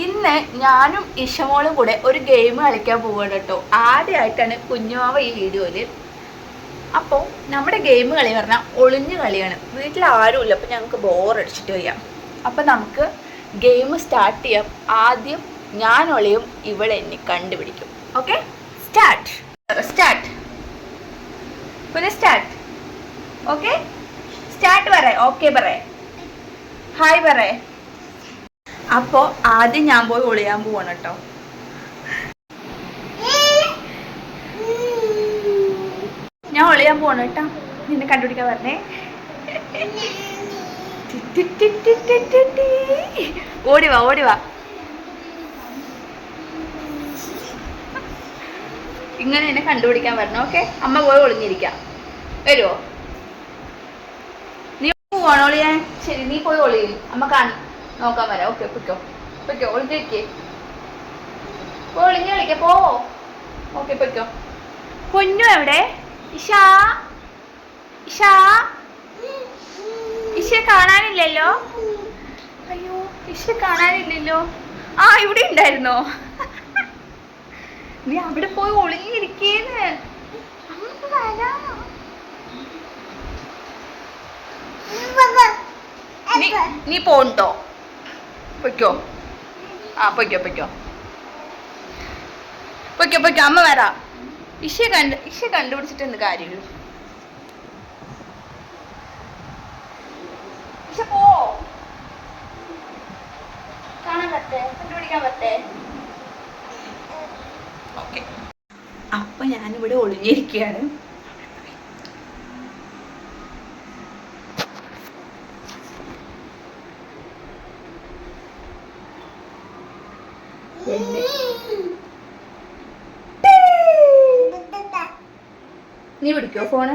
ഇന്ന് ഞാനും ഇഷമോളും കൂടെ ഒരു ഗെയിം കളിക്കാൻ പോവുകയാണ് കേട്ടോ. ആദ്യമായിട്ടാണ് കുഞ്ഞുമാവ ഈ വീഡിയോയിൽ അപ്പോൾ നമ്മുടെ ഗെയിം കളി പറഞ്ഞാൽ ഒളിഞ്ഞു കളിയാണ്. വീട്ടിൽ ആരുമില്ല അപ്പോൾ ഞങ്ങൾക്ക് ബോറടിച്ചിട്ട് വയ്യാം. അപ്പോൾ നമുക്ക് ഗെയിം സ്റ്റാർട്ട് ചെയ്യാം. ആദ്യം ഞാൻ ഒളിയും ഇവിടെ എന്നെ കണ്ടുപിടിക്കും. ഓക്കെ സ്റ്റാർട്ട് സ്റ്റാർട്ട് പിന്നെ സ്റ്റാർട്ട് ഓക്കെ സ്റ്റാർട്ട് പറ ഓക്കെ പറ ഹായ് പറ അപ്പോൾ ആദ്യം ഞാൻ പോയി ഒളിയാൻ പോവാണ് കേട്ടോ. ഞാൻ ഒളിയാൻ പോവാണ് കേട്ടോ. നിന്നെ കണ്ടുപിടിക്കാൻ പറഞ്ഞേ. ഓടി വാ ഓടി വാ. ഇങ്ങനെ എന്നെ കണ്ടുപിടിക്കാൻ വരണം ഓക്കെ? അമ്മ പോയി ഒളിഞ്ഞിരിക്കാം. വരുവോ? നീ പോവാണോ ശരി നീ പോയി ഒളിയും അമ്മ കാണി നോക്കാൻ വരാം. ഓക്കെ പൊയ്ക്കോ. പൊയ്ക്കോ ഒളിഞ്ഞിരിക്കേ പോ ഒളിഞ്ഞ് കളിക്ക പോ. ഓക്കെ പൊയ്ക്കോ. പൊന്നു എവിടെ? ഇഷാ. ഇഷാ. ഇഷ കാണാനില്ലല്ലോ? അയ്യോ ഇഷ കാണാനില്ലല്ലോ. ആ ഇവിടെ ഉണ്ടായിരുന്നോ? നീ അവിടെ പോയി ഒളിഞ്ഞിരിക്കേന്ന്. നീ പോണ്ടോ? പൊയ്ക്കോ. ആ പൊയ്ക്കോ പൊയ്ക്കോ. പൊയ്ക്കോ പൊയ്ക്കോ അമ്മ വരാ. ഇഷ കണ്ട് ഇഷ കണ്ടുപിടിച്ചിട്ട് എന്ത് കാര്യമുള്ളൂ ഇഷ പോ. കാണാൻ പറ്റേ? ഞാനിവിടെ ഒളിഞ്ഞിരിക്കുകയാണ്. നീ പിടിക്കോ ഫോണ്?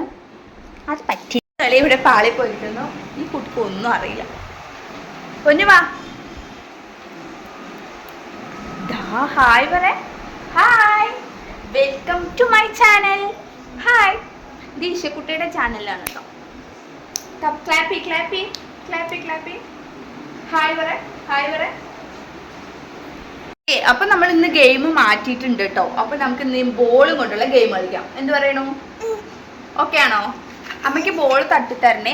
അത് പറ്റി. കളി ഇവിടെ പാളി പോയിരുന്നു ഈ കുട്ടിക്ക് ഒന്നും അറിയില്ല. പൊന്നുവാ ഹായ് പറ. Hi. Welcome to my channel. Hi. ദീശക്കുട്ടിയുടെ ചാനലാണ് കേട്ടോ. ക്ലാപ്പി ക്ലാപ്പി ക്ലാപ്പി ക്ലാപ്പി. ഹായ് പറ ഹായ് പറ. അപ്പൊ നമ്മൾ ഇന്ന് ഗെയിം മാറ്റിയിട്ടുണ്ട് കേട്ടോ അപ്പൊ നമുക്ക് ഇന്ന് ബോളും കൊണ്ടുള്ള ഗെയിം കളിക്കാം. എന്ത് പറയണു? ഓക്കെ ആണോ? അമ്മയ്ക്ക് ബോൾ തട്ടിത്തരണേ.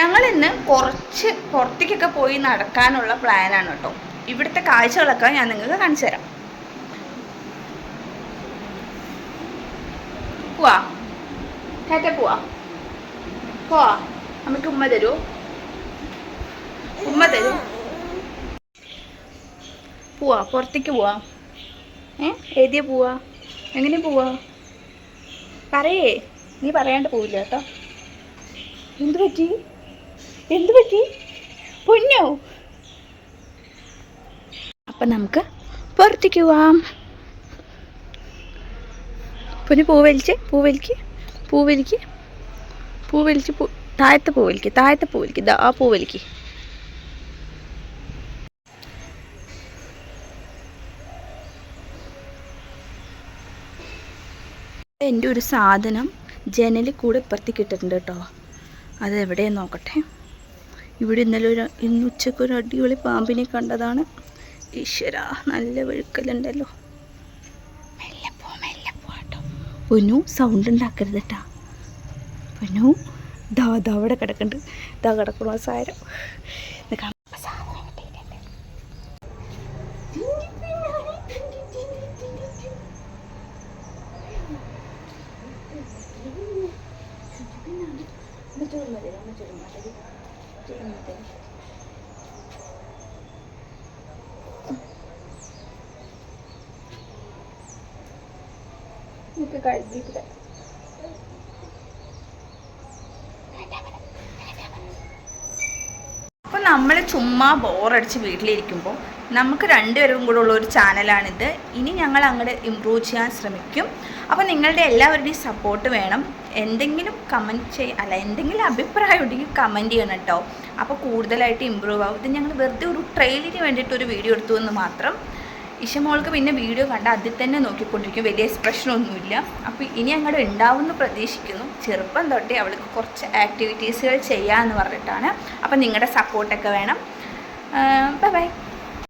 ഞങ്ങൾ ഇന്ന് കുറച്ച് പുറത്തേക്കൊക്കെ പോയി നടക്കാനുള്ള പ്ലാനാണ് കേട്ടോ ഇവിടുത്തെ കാഴ്ചകളൊക്കെ ഞാൻ നിങ്ങൾക്ക് കാണിച്ചു തരാം. പോവാ ടാറ്റ പോവാ പോവാ നമുക്ക് ഉമ്മ തരൂ. ഉമ്മ തരൂ. പോവാ പുറത്തേക്ക് പോവാ. ഏ? ഏതിയ പോവാ? എങ്ങനെ പോവാ? പറയേ. നീ പറയാണ്ട് പോവില്ല കേട്ടോ. എന്ത് പറ്റി? എന്ത് പറ്റി? പൊന്നോ? അപ്പം നമുക്ക് പുറത്തേക്ക് പോവാം. പൊന്നു പൂ വലിച്ച് പൂ വലിക്ക് പൂ വലിക്ക് പൂ താഴത്തെ പൂവലിക്ക് താഴത്തെ പൂവലിക്ക് ഇതാ ആ പൂവലിക്ക്. എന്റെ ഒരു സാധനം ജനലിൽ കൂടെ ഇപ്പുറത്തേക്ക് ഇട്ടിട്ടുണ്ട് കേട്ടോ. അത് എവിടെയെന്ന് നോക്കട്ടെ? ഇവിടെ ഇന്നലെ ഒരു ഇന്ന് ഉച്ചയ്ക്ക് ഒരു അടിപൊളി പാമ്പിനെ കണ്ടതാണ്. ഈശ്വര നല്ല വെഴുക്കലുണ്ടല്ലോ പൊന്നു സൗണ്ട് ഉണ്ടാക്കരുത് കേട്ടാ പൊന്നു ദാ ദാ അവിടെ കിടക്കുന്നുണ്ട് ദാ കിടക്കണോ സാരം ഇത് കാണാം. അപ്പൊ കഴിഞ്ഞിട്ട് അപ്പോൾ നമ്മൾ ചുമ്മാ ബോറടിച്ച് വീട്ടിലിരിക്കുമ്പോൾ നമുക്ക് രണ്ടുപേരും കൂടെ ഉള്ള ഒരു ചാനലാണിത്. ഇനി ഞങ്ങൾ അങ്ങോട്ട് ഇമ്പ്രൂവ് ചെയ്യാൻ ശ്രമിക്കും. അപ്പോൾ നിങ്ങളുടെ എല്ലാവരുടെയും സപ്പോർട്ട് വേണം. എന്തെങ്കിലും കമന്റ് ചെയ്യ അല്ല എന്തെങ്കിലും അഭിപ്രായം ഉണ്ടെങ്കിൽ കമന്റ് ചെയ്യണം കേട്ടോ. അപ്പോൾ കൂടുതലായിട്ട് ഇമ്പ്രൂവ് ആവും. ഇത് ഞങ്ങൾ വെറുതെ ഒരു ട്രെയിലിന് വേണ്ടിയിട്ട് ഒരു വീഡിയോ എടുത്തു എന്ന് മാത്രം. ഇഷമോൾക്ക് പിന്നെ വീഡിയോ കണ്ട് അതിൽ തന്നെ നോക്കിക്കൊണ്ടിരിക്കും. വലിയ എക്സ്പ്രഷനൊന്നുമില്ല അപ്പോൾ ഇനി അങ്ങോട്ട് ഉണ്ടാവുമെന്ന് പ്രതീക്ഷിക്കുന്നു. ചെറുപ്പം തൊട്ടേ അവൾക്ക് കുറച്ച് ആക്ടിവിറ്റീസുകൾ ചെയ്യാമെന്ന് പറഞ്ഞിട്ടാണ്. അപ്പോൾ നിങ്ങളുടെ സപ്പോർട്ടൊക്കെ വേണം. Bye bye